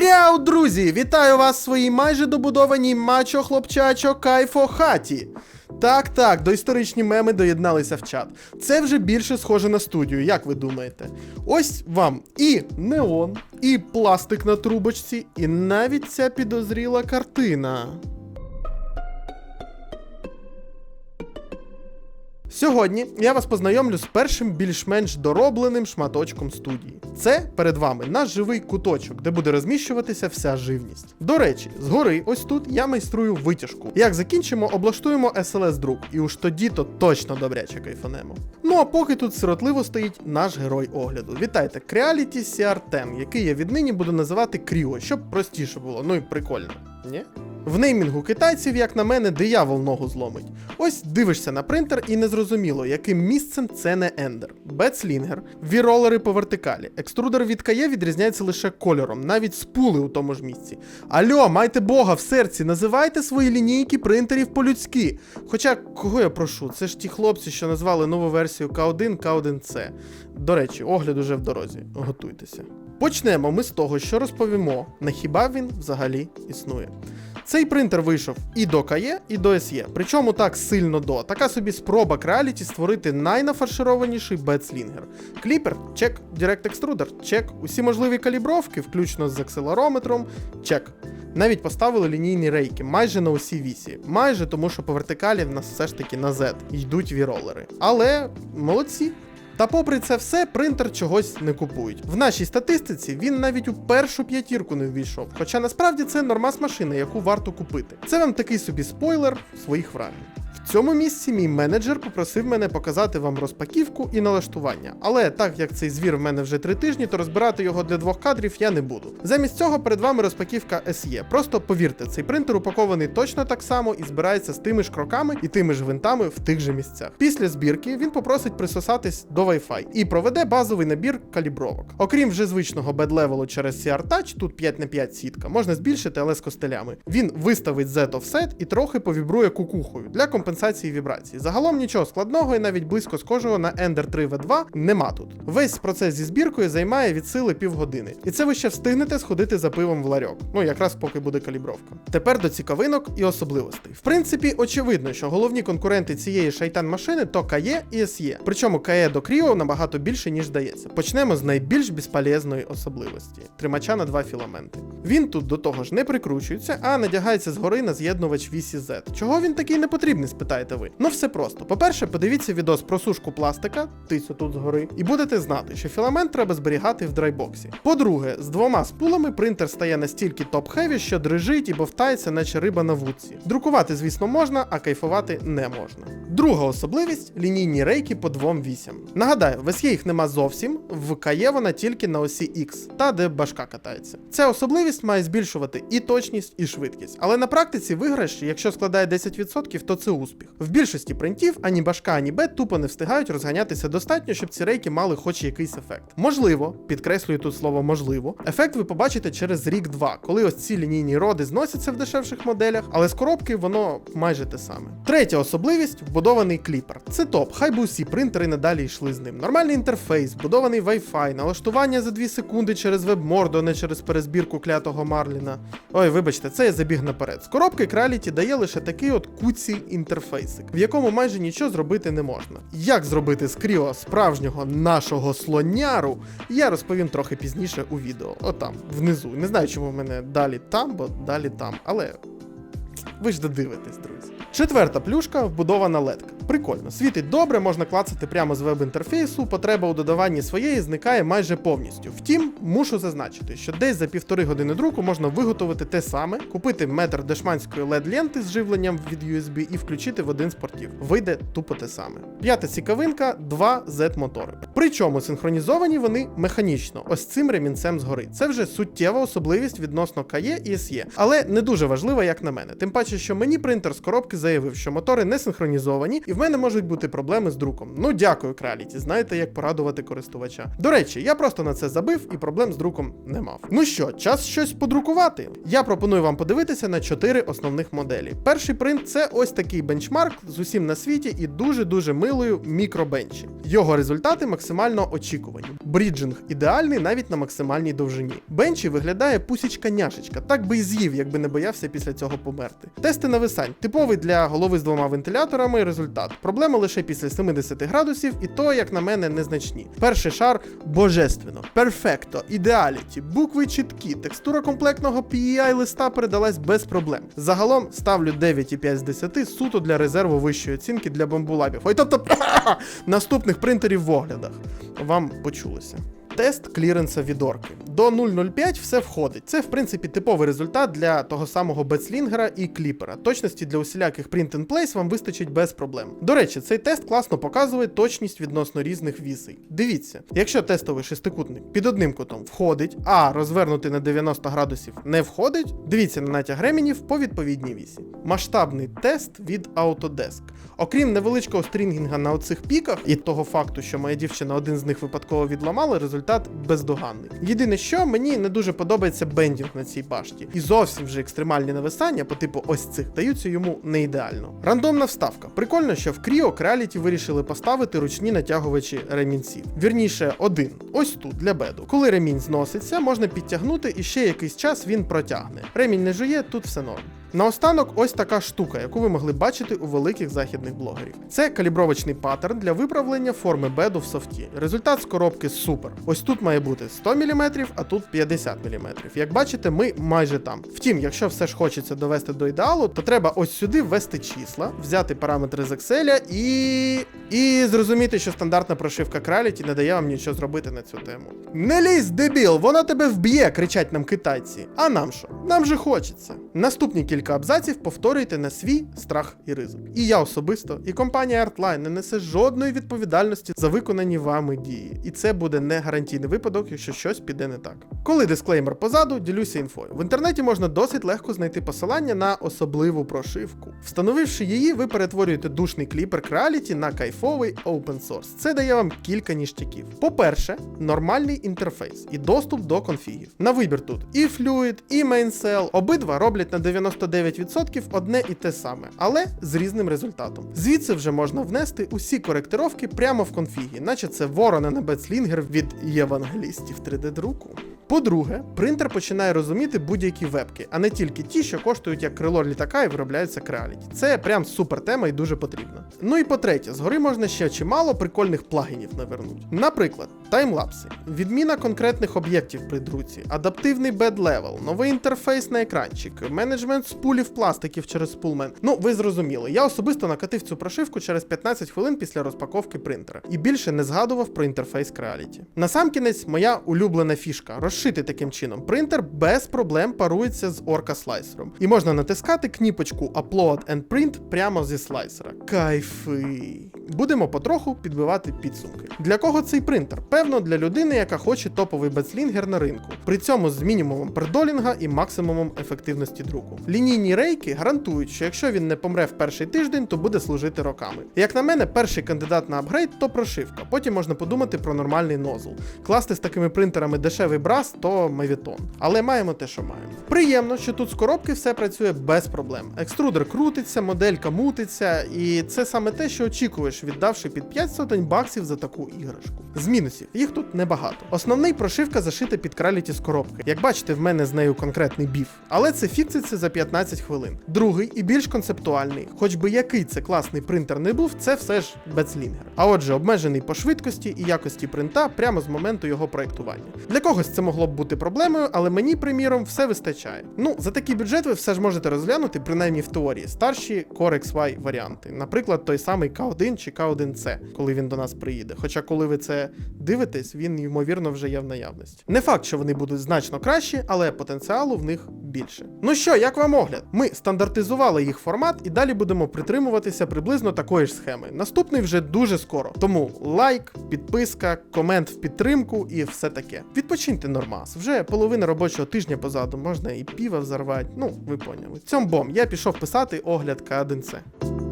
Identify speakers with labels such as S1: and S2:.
S1: Тряу, друзі! Вітаю вас в своїй майже добудованій мачо хлопчачо кайфо хаті. Так, так, доісторичні меми доєдналися в чат. Це вже більше схоже на студію, як ви думаєте? Ось вам і неон, і пластик на трубочці, і навіть ця підозріла картина. Сьогодні я вас познайомлю з першим більш-менш доробленим шматочком студії. Це перед вами наш живий куточок, де буде розміщуватися вся живність. До речі, згори, ось тут я майструю витяжку. Як закінчимо, облаштуємо SLS друк, і уж тоді то точно добряче кайфанемо. Ну а поки тут сиротливо стоїть наш герой огляду. Вітайте, Creality CR10, який я віднині буду називати Кріо, щоб простіше було, ну і прикольно. Ні? В неймінгу китайців, як на мене, диявол ногу зломить. Ось дивишся на принтер і незрозуміло, яким місцем це не ендер. Бетслінгер, віролери по вертикалі. Екструдер від КАЄ відрізняється лише кольором, навіть спули у тому ж місці. Альо, майте Бога в серці, називайте свої лінійки принтерів по-людськи. Хоча, кого я прошу, це ж ті хлопці, що назвали нову версію К1, К1C. До речі, огляд уже в дорозі. Готуйтеся. Почнемо ми з того, що розповімо, на хіба він взагалі існує. Цей принтер вийшов і до КАЄ, і до СЄ. Причому так сильно до. Така собі спроба Creality створити найнафаршированіший бетслінгер. Кліпер чек, Direct Extruder чек, усі можливі калібровки, включно з акселерометром, чек. Навіть поставили лінійні рейки майже на усі вісі. Майже тому, що по вертикалі в нас все ж таки на Z йдуть віролери. Але молодці. Та попри це все, принтер чогось не купують. В нашій статистиці він навіть у першу п'ятірку не ввійшов. Хоча насправді це нормас машина, яку варто купити. Це вам такий собі спойлер своїх вражень. Цьому місці мій менеджер попросив мене показати вам розпаківку і налаштування. Але так як цей звір в мене вже три тижні, то розбирати його для двох кадрів я не буду. Замість цього перед вами розпаківка SE. Просто повірте, цей принтер упакований точно так само і збирається з тими ж кроками і тими ж гвинтами в тих же місцях. Після збірки він попросить присосатись до Wi-Fi і проведе базовий набір калібровок. Окрім вже звичного бедлевелу через CR Touch, тут 5 на 5 сітка, можна збільшити, але з костелями. Він виставить Z offset і трохи повібрує кукухою для компенсації вібрацій. Загалом нічого складного і навіть близько схожого на Ender 3 V2 нема тут. Весь процес зі збіркою займає від сили півгодини. І це ви ще встигнете сходити за пивом в ларьок. Ну якраз поки буде калібровка. Тепер до цікавинок і особливостей. В принципі, очевидно, що головні конкуренти цієї шайтан машини то КАЄ і СЄ. Причому КАЄ до Кріо набагато більше, ніж здається. Почнемо з найбільш безполезної особливості тримача на два філаменти. Він тут до того ж не прикручується, а надягається згори на з'єднувач вісі Z. Чого він такий не потрібний, спитаєте ви? Ну все просто. По-перше, подивіться відос про сушку пластика, тицю тут згори, і будете знати, що філамент треба зберігати в драйбоксі. По-друге, з двома спулами принтер стає настільки топ-хеві, що дрижить і бовтається, наче риба на вудці. Друкувати, звісно, можна, а кайфувати не можна. Друга особливість лінійні рейки по двом вісям. Нагадаю, в SE їх нема зовсім, в КАЄ вона тільки на осі X, та де башка катається. Ця особливість має збільшувати і точність, і швидкість. Але на практиці виграш, якщо складає 10%, то це успіх. В більшості принтів ані башка, ані бет тупо не встигають розганятися достатньо, щоб ці рейки мали хоч якийсь ефект. Можливо, підкреслюю тут слово можливо, ефект ви побачите через рік-два, коли ось ці лінійні роди зносяться в дешевших моделях, але з коробки воно майже те саме. Третя особливість вбудований кліпер. Це топ, хай би усі принтери надалі йшли з ним. Нормальний інтерфейс, вбудований Wi-Fi, налаштування за 2 секунди через веб-морду, а не через перезбірку клятого Марліна. Ой, вибачте, це я забіг наперед. З коробки Creality дає лише такий от куці інтерфейсик, в якому майже нічого зробити не можна. Як зробити з Кріо справжнього нашого слоняру, я розповім трохи пізніше у відео. Отам, внизу. Не знаю, чому в мене далі там, бо далі там, але ви ж додивитесь, друзі. Четверта плюшка вбудована ледка. Прикольно, світить добре, можна клацати прямо з веб-інтерфейсу, потреба у додаванні своєї зникає майже повністю. Втім, мушу зазначити, що десь за півтори години друку можна виготовити те саме, купити метр дешманської LED-ленти з живленням від USB і включити в один з портів. Вийде тупо те саме. П'ята цікавинка два Z-мотори. Причому синхронізовані вони механічно, ось цим ремінцем згори. Це вже суттєва особливість відносно КАЄ і SE, але не дуже важлива, як на мене. Тим паче, що мені принтер з коробки заявив, що мотори не синхронізовані, і в мене можуть бути проблеми з друком. Ну дякую, Краліті. Знаєте, як порадувати користувача. До речі, я просто на це забив і проблем з друком не мав. Ну що, час щось подрукувати. Я пропоную вам подивитися на чотири основних моделі. Перший принт це ось такий бенчмарк з усім на світі і дуже-дуже милою мікробенчі. Його результати максимально очікувані. Бріджинг ідеальний навіть на максимальній довжині. Бенчі виглядає пусічка-няшечка, так би і з'їв, якби не боявся після цього померти. Тести нависань типовий для голови з двома вентиляторами результат. Проблема лише після 70 градусів, і то, як на мене, незначні. Перший шар божественно, перфекто, ідеаліті, букви чіткі, текстура комплектного PEI листа передалась без проблем. Загалом ставлю 9,5 з 10 суто для резерву вищої оцінки для бомбулабів. Ой, тобто наступних принтерів в оглядах. Вам почулося. Тест кліренса від орки. До 0.05 все входить. Це, в принципі, типовий результат для того самого бетслінгера і кліпера. Точності для усіляких print and place вам вистачить без проблем. До речі, цей тест класно показує точність відносно різних вісей. Дивіться, якщо тестовий шестикутник під одним кутом входить, а розвернутий на 90 градусів не входить, дивіться на натяг ременів по відповідній вісі. Масштабний тест від Autodesk. Окрім невеличкого стрінгінга на оцих піках і того факту, що моя дівчина один з них випадково відламала, результат бездоганний. Єдине, що мені не дуже подобається бендінг на цій башті, і зовсім вже екстремальні нависання по типу ось цих даються йому не ідеально. Рандомна вставка. Прикольно, що в Creo Creality вирішили поставити ручні натягувачі ремінців. Вірніше, один. Ось тут для беду. Коли ремінь зноситься, можна підтягнути і ще якийсь час він протягне. Ремінь не жує, тут все норм. Наостанок, ось така штука, яку ви могли бачити у великих західних блогерів. Це калібровочний паттерн для виправлення форми беду в софті. Результат з коробки супер. Ось тут має бути 100 мм, а тут 50 мм. Як бачите, ми майже там. Втім, якщо все ж хочеться довести до ідеалу, то треба ось сюди ввести числа, взяти параметри з Excel і. І зрозуміти, що стандартна прошивка Creality не дає вам нічого зробити на цю тему. Не лізь, дебіл, вона тебе вб'є, кричать нам китайці. А нам що? Нам же хочеться. Наступні кілька абзаців повторюйте на свій страх і ризик. І я особисто, і компанія Artline не несе жодної відповідальності за виконані вами дії. І це буде не гарантійний випадок, якщо щось піде не так. Коли дисклеймер позаду, ділюся інфою. В інтернеті можна досить легко знайти посилання на особливу прошивку. Встановивши її, ви перетворюєте душний кліпер Creality на кайфовий open source. Це дає вам кілька ніштяків. По-перше, нормальний інтерфейс і доступ до конфігів. На вибір тут і Fluid, і MainCell. Обидва роблять на 99% одне і те саме, але з різним результатом. Звідси вже можна внести усі коректировки прямо в конфігі, наче це ворона на бетслінгер від євангелістів 3D-друку. По-друге, принтер починає розуміти будь-які вебки, а не тільки ті, що коштують як крило літака і виробляються Creality. Це прям супер тема і дуже потрібна. Ну і по-третє, згори можна ще чимало прикольних плагінів навернути. Наприклад, таймлапси, відміна конкретних об'єктів при друці, адаптивний level, новий інтерфейс на екранчик, менеджмент спулів пластиків через спулмен. Ну, ви зрозуміли, я особисто накатив цю прошивку через 15 хвилин після розпаковки принтера і більше не згадував про інтерфейс Creality. Насамкінець, моя улюблена фішка розшити таким чином. Принтер без проблем парується з орка слайсером. І можна натискати кніпочку Upload and Print прямо зі слайсера. Кайфи. Будемо потроху підбивати підсумки. Для кого цей принтер? Певно, для людини, яка хоче топовий бетслінгер на ринку. При цьому з мінімумом пердолінга і максимумом ефективності друку. Лінійні рейки гарантують, що якщо він не помре в перший тиждень, то буде служити роками. Як на мене, перший кандидат на апгрейд то прошивка. Потім можна подумати про нормальний нозл. Класти з такими принтерами дешевий брас, то мавітон. Але маємо те, що маємо. Приємно, що тут з коробки все працює без проблем. Екструдер крутиться, моделька мутиться, і це саме те, що очікуєш, віддавши під 5 сотень баксів за таку іграшку. З мінусів їх тут небагато. Основний прошивка зашита під краліті з коробки. Як бачите, в мене з нею конкретний біф. Але це фікситься за 15 хвилин. Другий і більш концептуальний, хоч би який це класний принтер не був, це все ж бетслінгер. А отже, обмежений по швидкості і якості принта прямо з моменту його проектування. Для когось це могло б бути проблемою, але мені, приміром, все вистачає. Ну, за такий бюджет ви все ж можете розглянути, принаймні в теорії, старші Core XY варіанти. Наприклад, той самий K1 чи K1C, коли він до нас приїде. Хоча, коли ви це дивитесь, він ймовірно вже є в наявності. Не факт, що вони будуть значно кращі, але потенціалу в них більше. Ну що, як вам огляд? Ми стандартизували їх формат і далі будемо притримуватися приблизно такої ж схеми. Наступний вже дуже скоро. Тому лайк, підписка, комент в підтримку і все таке. Відпочиньте нормас. Вже половина робочого тижня позаду можна і піва взорвати. Ну, ви поняли. Цьом бом, я пішов писати огляд К1С.